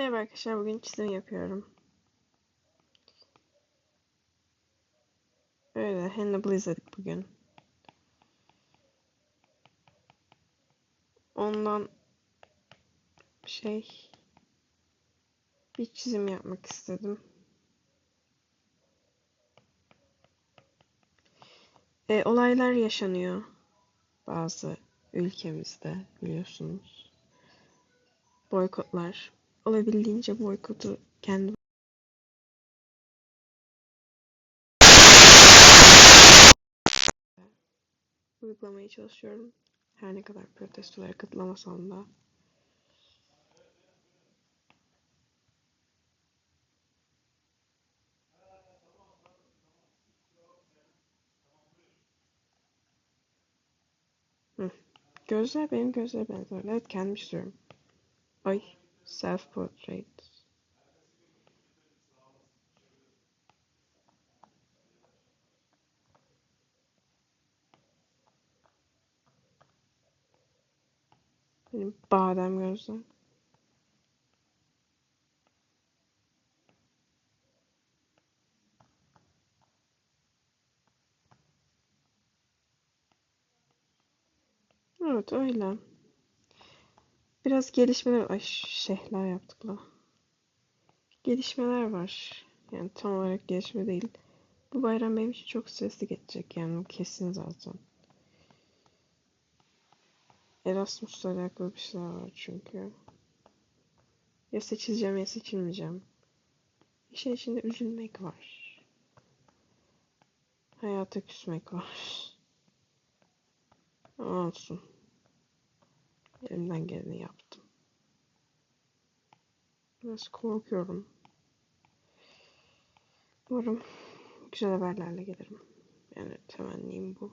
Merhaba arkadaşlar, bugün çizim yapıyorum. Öyle, Hannibal izledik bugün. Ondan şey bir çizim yapmak istedim. E, olaylar yaşanıyor bazı ülkemizde biliyorsunuz. Boykotlar. Olabildiğince boykotu kendi uygulamaya çalışıyorum. Her ne kadar protestolara katılamasam da. Gözler benim gözlere benziyor. Evet kendim çiziyorum. Ay self portrait. Benim badem gözlüm. Evet öyle. Biraz gelişmeler... Ay şehler yaptık la. Gelişmeler var. Yani tam olarak gelişme değil. Bu bayram benim için çok stresli geçecek yani bu kesin zaten. Erasmus'la alakalı bir şeyler var çünkü. Ya seçileceğim ya seçilmeyeceğim. İşin içinde üzülmek var. Hayata küsmek var. Ama olsun. Elimden geleni yaptım. Biraz korkuyorum. Umarım güzel haberlerle gelirim. Yani temennim bu.